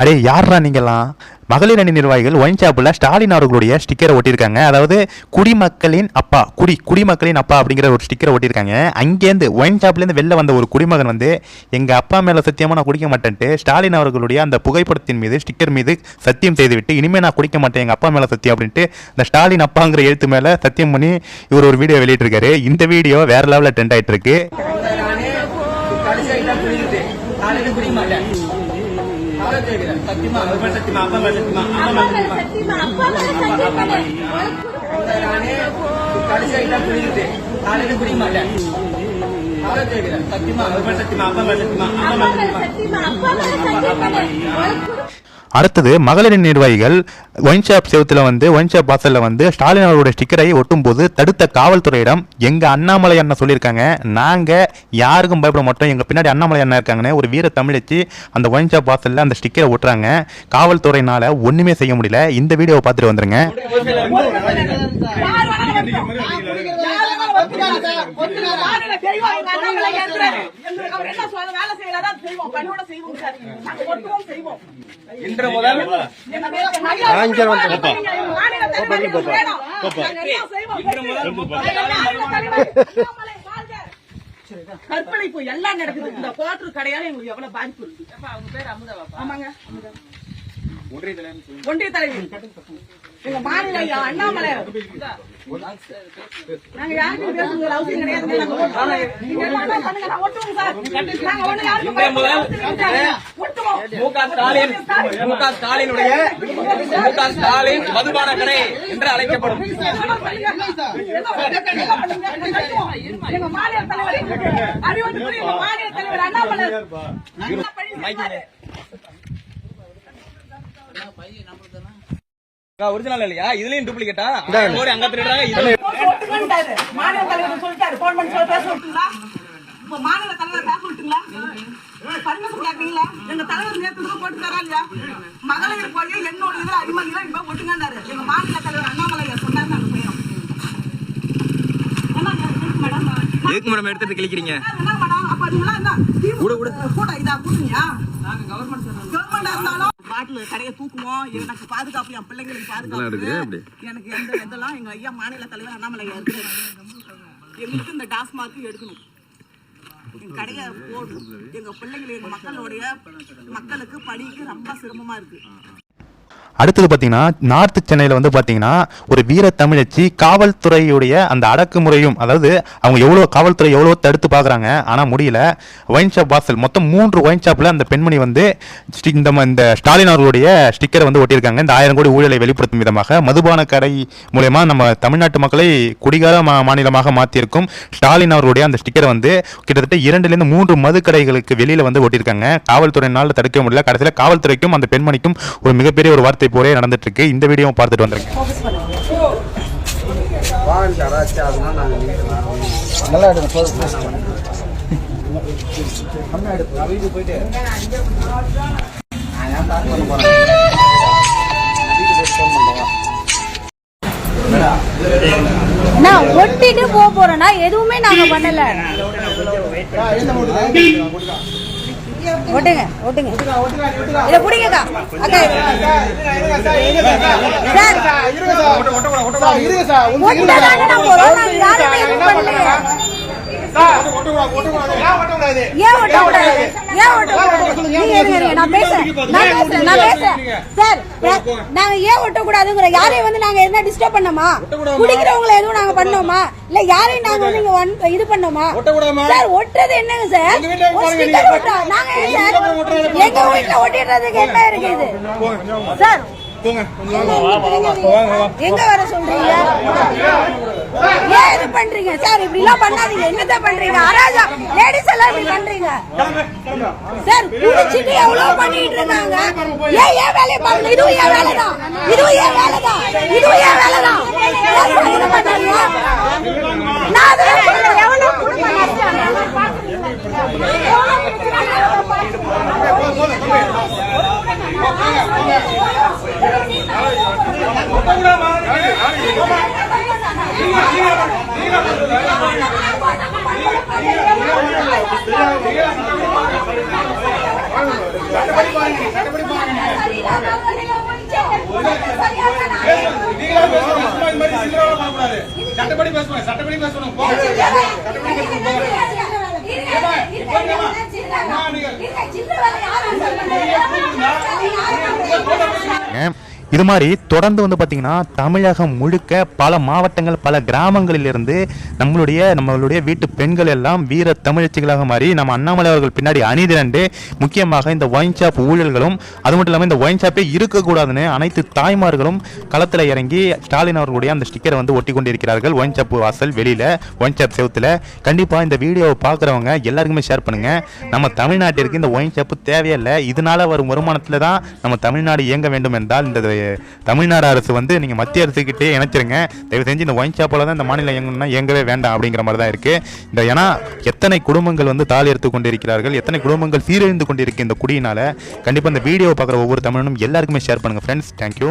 அடே யாரா நீங்களாம் மகளிர் அணி நிர்வாகிகள் ஒயின் ஷாப்பில் ஸ்டாலின் அவர்களுடைய ஸ்டிக்கரை ஒட்டியிருக்காங்க. அதாவது குடிமக்களின் அப்பா குடி குடிமக்களின் அப்பா அப்படிங்கிற ஒரு ஸ்டிக்கரை ஒட்டியிருக்காங்க. அங்கேருந்து ஒயின் ஷாப்லேருந்து வெளில வந்த ஒரு குடிமகன் வந்து எங்கள் அப்பா மேலே சத்தியமாக நான் குடிக்க மாட்டேன்ட்டு ஸ்டாலின் அவர்களுடைய அந்த புகைப்படத்தின் மீது ஸ்டிக்கர் மீது சத்தியம் செய்துவிட்டு இனிமேல் நான் குடிக்க மாட்டேன் எங்கள் அப்பா மேலே சத்தியம் அப்படின்ட்டு இந்த ஸ்டாலின் அப்பாங்கிற எழுத்து மேலே சத்தியம் பண்ணி இவர் ஒரு வீடியோ வெளியிட்டிருக்காரு. இந்த வீடியோ வேற லெவலில் ட்ரெண்ட் ஆகிட்டு இருக்கு சத்தியமா அப்பா ஐட்டம் குடிக்குது நாளைக்கு குடிக்க மாட்டேன் அவ்வளவு கேட்கிறேன். சத்தியமா சத்தியமா அப்பா மேல சத்தியமா அப்பா மேல சத்தியமா நானே கடைசி ஐட்டம் குடிக்குது நாளைக்கு குடிக்க மாட்டேன் அவ்வளவு கேட்கிறேன். சத்தியமா சத்தியமா அப்பா மேல சத்தியமா அப்பா மேல அடுத்தது மகளிர் நிர்வாகிகள் ஒயின் ஷாப் செவத்தில் வந்து ஒயின் ஷாப் வாசலில் வந்து ஸ்டாலின் அவருடைய ஸ்டிக்கரை ஒட்டும்போது தடுத்த காவல்துறையிடம் எங்கள் அண்ணாமலை அண்ணன் சொல்லியிருக்காங்க நாங்கள் யாருக்கும் பயப்பட மாட்டோம் எங்கள் பின்னாடி அண்ணாமலை அண்ணன் இருக்காங்கன்னு ஒரு வீர தமிழச்சு அந்த ஒயின் ஷாப் வாசலில் அந்த ஸ்டிக்கரை ஒட்டுறாங்க. காவல்துறையினால் ஒன்றுமே செய்ய முடியல. இந்த வீடியோவை பார்த்துட்டு வந்துருங்க. இன்று முதல் கற்பழிப்பு எல்லாம் நடக்குது இந்த கோட்ரு கடையால எங்களுக்கு எவ்வளவு பாதிப்பு இருக்கு அவங்க பேர் அமுதா ஆமாங்க அமுதா. ஒன்றிய தலைவர் எங்க மாநில ஐயா அண்ணாமலை. நாங்க யாருக்கும் பேசுறது அவசியம் கிடையாது. நாங்க ஓட்டுவோம். நீங்க என்ன வேணா பண்ணுங்க, நான் ஓட்டுவோம் சார். நாங்க ஒண்ணும் யாருக்கும் பயப்படாத. ஓட்டுவோம். மு க ஸ்டாலின் மு க ஸ்டாலினுடைய மு க ஸ்டாலின் மதுபான கடை என்று அழைக்கப்படும். எங்க மாநில தலைவர் அறிவுறுத்தி எங்க மாநில தலைவர் அண்ணாமலை. ஒரிஜினல் இல்லையா? இதுலயும் டூப்ளிகேட்டா ஒரு அங்க திருடுறாங்க. மாநில தலைவர் சொல்லிட்டாரு போன் பண்ணி சொல்ல பேச விட்டுங்களா இப்ப மாநில தலைவர் பேச விட்டுங்களா பர்மிஷன் கேட்கறீங்களா எங்க தலைவர் கூட போட்டு தரா இல்லையா மகளிர் போய் என்னோட இதுல அடிமதியில இப்ப ஒட்டுங்கன்னாரு எங்க மாநில தலைவர் அண்ணாமலை சொன்னாரு நாங்க மேடம் எதுக்கு மேடம் எடுத்துட்டு கிளிக்கிறீங்க என்ன மேடம் அப்ப நீங்களா என்ன திமுக கூட இதா கூட்டணியா கவர்மெண்டா பாட்டில் கடையை தூக்குவோம். எனக்கு பாதுகாப்பு என் பிள்ளைங்களுக்கு பாதுகாப்பு எனக்கு எந்த இதெல்லாம் எங்க ஐயா மாநில தலைவர் அண்ணாமலை இருக்கு எங்களுக்கு இந்த டாஸ்மார்க் எடுக்கணும். எங்க கடையை போடணும். எங்க பிள்ளைங்க எங்க மக்களுடைய மக்களுக்கு படிக்க ரொம்ப சிரமமா இருக்கு. அடுத்தது பார்த்தீங்கன்னா நார்த்து சென்னையில் வந்து பார்த்தீங்கன்னா ஒரு வீர தமிழச்சி காவல்துறையுடைய அந்த அடக்குமுறையும் அதாவது அவங்க எவ்வளோ காவல்துறை எவ்வளோ தடுத்து பார்க்குறாங்க ஆனால் முடியல. ஒயின் ஷாப் வாசல் மொத்தம் மூன்று ஒயின் ஷாப்பில் அந்த பெண்மணி வந்து ஸ்டி- இந்த இந்த ஸ்டாலின் அவர்களுடைய ஸ்டிக்கரை வந்து ஒட்டியிருக்காங்க. இந்த ஆயிரம் கோடி ஊழலை வெளிப்படுத்தும் விதமாக மதுபான கடை மூலயமா நம்ம தமிழ்நாட்டு மக்களை குடிகார மா மாநிலமாக மாற்றியிருக்கும் ஸ்டாலின் அவர்களுடைய அந்த ஸ்டிக்கரை வந்து கிட்டத்தட்ட இரண்டுலேருந்து மூன்று மது கடைகளுக்கு வெளியில் வந்து ஒட்டியிருக்காங்க. காவல்துறையினால் தடுக்க முடியல. கடைசியில் காவல்துறைக்கும் அந்த பெண்மணிக்கும் ஒரு மிகப்பெரிய ஒரு வார்த்தை போரே நடந்துட்டு இருக்கு இந்த வீடியோவும் பார்த்துட்டு வந்திருக்கேன் நான் ஒட்டிட்டு போக போறேன்னா எதுவுமே நாங்க பண்ணல. ஒட்டுங்க ஒட்டுங்க இத புடிங்கக்கா. அக்கா சார். ஒட்டதாங்க நான் போறோம் நாங்க யாருமே எதுவும் பண்ணலையே. ஏன் ஒட்டக்கூடாது ஏன் நீங்க இருங்க நான் பேசுறேன். நான் பேசுறேன். நான் பேசுறேன். சார் நாங்க ஏன் ஒட்டக்கூடாதுங்கிற யாரையும் வந்து நாங்க என்ன டிஸ்டர்ப் பண்ணோமா? குடிக்கிறவங்கள எதுவும் நாங்க பண்ணோமா? இல்ல யாரையும் நாங்க வந்து இங்க இது பண்ணோமா? சார் ஒட்டுறது என்னங்க சார்? ஒரு ஸ்டிக்கர் ஒட்டா நாங்க ஏன் சார்? எங்க வீட்டுல ஒட்டிடுறதுக்கு என்ன இருக்கு இது சார் எங்க வர சொல்றீங்க? ஏன் இது பண்றீங்க? சார் இப்படி எல்லாம் பண்ணாதீங்க. என்னதான் பண்றீங்க? அராஜா லேடிஸ் எல்லாம் இப்படி பண்றீங்க? சார் குடிச்சிட்டு எவ்வளவு பண்ணிட்டு இருக்காங்க ஏன் ஏன் வேலையை பாருங்க இதுவும் ஏன் வேலைதான். இதுவும் ஏன் வேலைதான். இதுவும் ஏன் வேலைதான். ஏன் சட்டப்படி பேசுவாங்க சட்டப்படி பேசணும் சட்டப்படி பேசணும் இது மாதிரி தொடர்ந்து வந்து பார்த்தீங்கன்னா தமிழகம் முழுக்க பல மாவட்டங்கள் பல கிராமங்களிலிருந்து நம்மளுடைய நம்மளுடைய வீட்டு பெண்கள் எல்லாம் வீர தமிழச்சிகளாக மாறி நம்ம அண்ணாமலை அவர்கள் பின்னாடி அணிதிரண்டு முக்கியமாக இந்த ஒயின் ஷாப் ஊழல்களும் அது மட்டும் இல்லாமல் இந்த ஒயின் ஷாப்பே இருக்கக்கூடாதுன்னு அனைத்து தாய்மார்களும் களத்தில் இறங்கி ஸ்டாலின் அவர்களுடைய அந்த ஸ்டிக்கரை வந்து ஒட்டி கொண்டிருக்கிறார்கள் ஒயின் ஷாப் வாசல் வெளியில் ஒயின் ஷாப் செவத்தில். கண்டிப்பாக இந்த வீடியோவை பார்க்குறவங்க எல்லாருக்குமே ஷேர் பண்ணுங்கள் நம்ம தமிழ்நாட்டிற்கு இந்த ஒயின் ஷாப்பு தேவையில்லை. இதனால் வரும் வருமானத்தில் தான் நம்ம தமிழ்நாடு இயங்க வேண்டும் என்றால் இந்த தமிழ்நாடு அரசு வந்து நீங்கள் மத்திய அரசுக்கிட்டே இணைச்சிருங்க. தயவு செஞ்சு இந்த ஒயின் ஷாப்பில் தான் இந்த மாநிலம் இயங்கணும்னா இயங்கவே வேண்டாம் அப்படிங்கிற மாதிரி தான் இருக்குது இந்த ஏன்னா எத்தனை குடும்பங்கள் வந்து தாலி எடுத்து கொண்டிருக்கிறார்கள் எத்தனை குடும்பங்கள் சீரழிந்து கொண்டிருக்கு இந்த குடியினால் கண்டிப்பாக இந்த வீடியோவை பார்க்குற ஒவ்வொரு தமிழனும் எல்லாருக்குமே ஷேர் பண்ணுங்கள் ஃப்ரெண்ட்ஸ் தேங்க்யூ